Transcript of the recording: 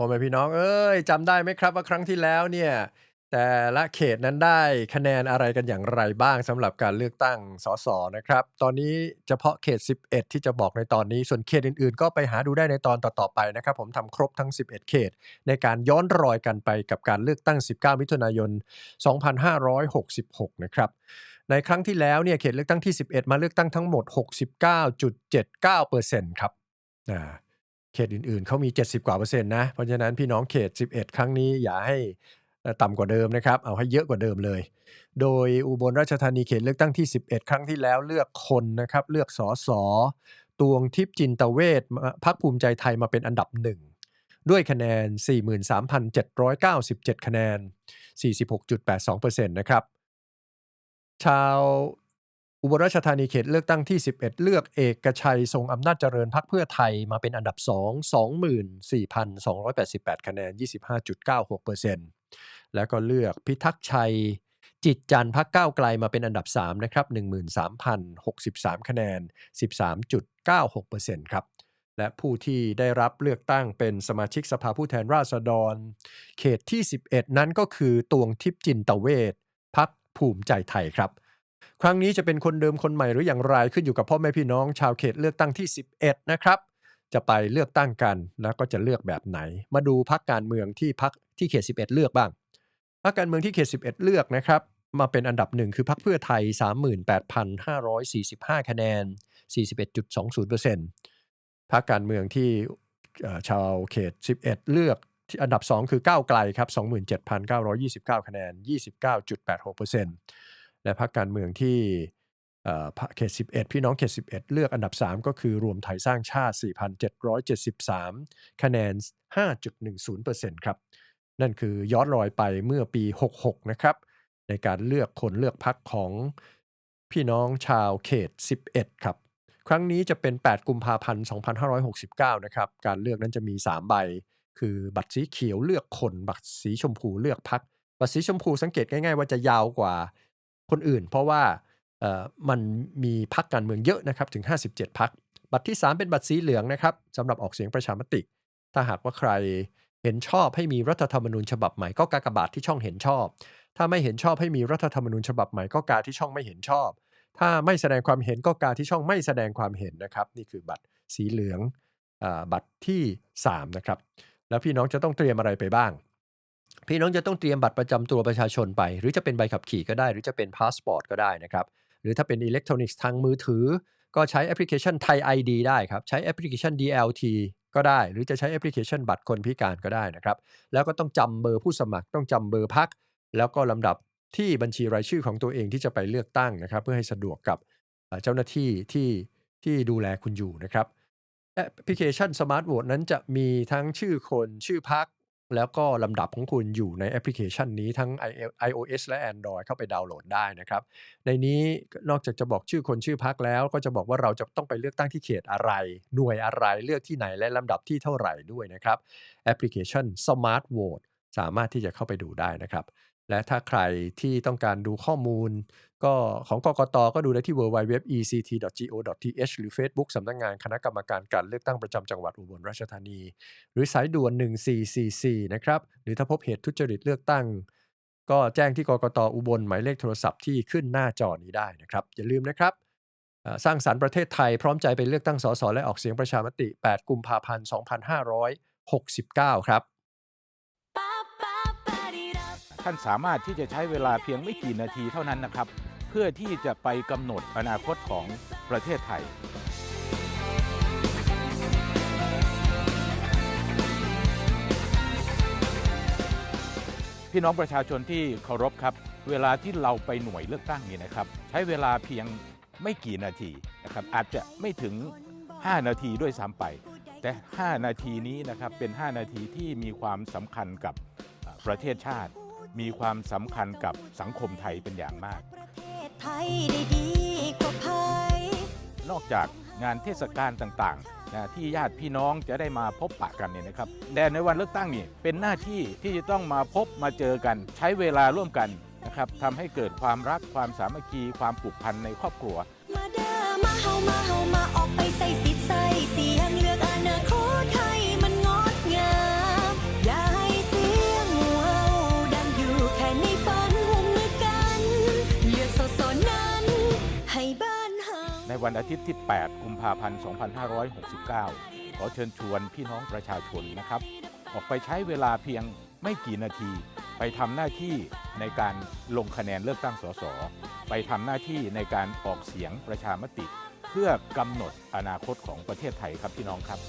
พ่อแม่พี่น้องเอ้ยจำได้ไหมครับว่าครั้งที่แล้วเนี่ยแต่ละเขตนั้นได้คะแนนอะไรกันอย่างไรบ้างสำหรับการเลือกตั้งสสนะครับ ตอนนี้เฉพาะเขต 11 ที่จะบอกในตอนนี้ส่วนเขตอื่นๆ ก็ไปหาดูได้ในตอนต่อๆไปนะครับ ผมทำครบทั้ง 11 เขต ในการย้อนรอยกันไปกับการเลือกตั้ง 19 มิถุนายน 2566 นะครับในครั้งที่แล้วเนี่ยเขตเลือกตั้งที่ 11 มาเลือกตั้งทั้งหมด 69.79%ครับอ่า เขตอื่นๆเขามี 70 กว่าเปอร์เซ็นต์นะ เพราะฉะนั้นพี่น้องเขต 11 ครั้งนี้อย่าให้ต่ำกว่าเดิมนะครับ เอาให้เยอะกว่าเดิมเลย โดยอุบลราชธานีเขตเลือกตั้งที่ 11 ครั้งที่แล้วเลือกคนนะครับ เลือกสอสอตวงทิพจินตเวชพักภูมิใจไทยมาเป็นอันดับหนึ่งด้วยคะแนน 43,797 คะแนน 46.82%นะครับ ชาว อุบลราชธานีเขตเลือกตั้งที่ 11 เลือกเอกชัยทรงอำนาจเจริญพักเพื่อไทยมาเป็นอันดับ 2 24,288 คะแนน 25.96%แล้วก็เลือกพิทักษ์ชัย จิตจันทร์พักก้าวไกลมาเป็นอันดับ 3 นะครับ 13,063 คะแนน 13.96%ครับ และผู้ที่ได้รับเลือกตั้งเป็นสมาชิกสภาผู้แทนราษฎร เขตที่ 11 นั้นก็คือตวงทิพจินตเวชพักภูมิใจไทยครับ ครั้งนี้จะเป็นคนเดิมคนใหม่หรืออย่างไรขึ้นอยู่กับพ่อแม่พี่น้อง ชาวเขตเลือกตั้งที่ 11 นะครับ จะไปเลือกตั้งกันแล้วก็จะเลือกแบบไหน มาดูพักการเมืองที่พักที่เขต 11 เลือกบ้างพักการเมืองที่เขต 11 เลือกนะครับ มาเป็นอันดับหนึ่งคือพักเพื่อไทย 38,545 คะแนน 41.20%พักการเมืองที่ชาวเขต 11 เลือกที่อันดับ 2 คือก้าวไกลครับ 27,929 คะแนน 29.86% และพรรคการเมืองที่เอ่อพรรคเขต 11 พี่น้องเขต 11 เลือกอันดับ 3 ก็คือรวมไทยสร้างชาติ 4,773 คะแนน 5.10%ครับ นั่นคือย้อนรอยไปเมื่อปี 66 นะครับ ในการเลือกคนเลือกพักของพี่น้องชาวเขต 11 ครับ ครั้งนี้จะเป็น 8 กุมภาพันธ์ 2569 นะครับ การเลือกนั้นจะมี 3 ใบ คือบัตรสีเขียวเลือกคน บัตรสีชมพูเลือกพัก บัตรสีชมพูสังเกตง่าย ๆ ว่าจะยาวกว่า คนอื่น เพราะว่ามันมีพักการเมืองเยอะนะครับถึง 57พัก บัตรที่ 3 เป็นบัตรสีเหลืองนะครับสำหรับออกเสียงประชามติ ถ้าหากว่าใครเห็นชอบให้มีรัฐธรรมนูญฉบับใหม่ก็กากบาทที่ช่องเห็นชอบ ถ้าไม่เห็นชอบให้มีรัฐธรรมนูญฉบับใหม่ก็กาที่ช่องไม่เห็นชอบ ถ้าไม่แสดงความเห็นก็กาที่ช่องไม่แสดงความเห็นนะครับ นี่คือบัตรสีเหลืองอบัตรที่3นะครับแล้วพี่น้องจะต้องเตรียมอะไรไปบ้าง พี่น้องจะต้องเตรียมบัตรประจำตัวประชาชนไป หรือจะเป็นใบขับขี่ก็ได้ หรือจะเป็นพาสปอร์ตก็ได้นะครับ หรือถ้าเป็นอิเล็กทรอนิกส์ทางมือถือ ก็ใช้แอปพลิเคชันไทย ID ได้ครับ ใช้แอปพลิเคชัน DLT ก็ได้ หรือจะใช้แอปพลิเคชันบัตรคนพิการก็ได้นะครับ แล้วก็ต้องจำเบอร์ผู้สมัคร ต้องจำเบอร์พัก แล้วก็ลำดับที่บัญชีรายชื่อของตัวเองที่จะไปเลือกตั้งนะครับ เพื่อให้สะดวกกับเจ้าหน้าที่ที่ที่ดูแลคุณอยู่นะครับแอปพลิเคชัน Smart Vote นั้นจะมีทั้งชื่อคน ชื่อพัก แล้วก็ลำดับของคุณอยู่ในแอปพลิเคชันนี้ทั้ง iOS และ Android เข้าไปดาวน์โหลดได้นะครับ ในนี้นอกจากจะบอกชื่อคนชื่อพักแล้วก็จะบอกว่าเราจะต้องไปเลือกตั้งที่เขตอะไร หน่วยอะไรเลือกที่ไหนและลำดับที่เท่าไหร่ด้วยนะครับ แอปพลิเคชัน Smart Vote สามารถที่จะเข้าไปดูได้นะครับ และถ้าใครที่ต้องการดูข้อมูล ก็ของกกตก็ดูได้ที่ www.ect.go.th หรือ Facebook สำนักงานคณะกรรมการการเลือกตั้งประจำจังหวัดอุบลราชธานี หรือสายด่วน 1444 นะครับ หรือถ้าพบเหตุทุจริตเลือกตั้ง ก็แจ้งที่กกตอุบลหมายเลขโทรศัพท์ที่ขึ้นหน้าจอนี้ได้นะครับ อย่าลืมนะครับสร้างสรรค์ประเทศไทยพร้อมใจไปเลือกตั้งสสและออกเสียงประชามติ 8 กุมภาพันธ์ 2569 ครับ ท่านสามารถที่จะใช้เวลาเพียงไม่กี่นาทีเท่านั้นนะครับ เพื่อที่จะไปกำหนดอนาคตของประเทศไทย พี่น้องประชาชนที่เคารพครับ เวลาที่เราไปหน่วยเลือกตั้งนี่นะครับ ใช้เวลาเพียงไม่กี่นาทีนะครับอาจจะไม่ถึง 5 นาทีด้วยซ้ำไป แต่ 5 นาทีนี้นะครับเป็น 5 นาทีที่มีความสำคัญกับประเทศชาติ มีความสำคัญกับสังคมไทยเป็นอย่างมากประเทศไทยได้ดีกว่าภัยนอกจากงานเทศกาลต่างๆนะที่ญาติพี่น้องจะได้มาพบปะกันเนี่ยนะครับแต่ในวันเลือกตั้งนี่เป็นหน้าที่ที่จะต้องมาพบมาเจอกัน ใช้เวลาร่วมกันนะครับทำให้เกิดความรักความสามัคคีความผูกพันในครอบครัวมาเด้อมาเฮามาเฮามาออกไปใส่ วันอาทิตย์ที่ 8 กุมภาพันธ์ 2569 ขอเชิญชวนพี่น้องประชาชนนะครับ ออกไปใช้เวลาเพียงไม่กี่นาที ไปทำหน้าที่ในการลงคะแนนเลือกตั้งสส ไปทำหน้าที่ในการออกเสียงประชามติ เพื่อกำหนดอนาคตของประเทศไทยครับพี่น้องครับ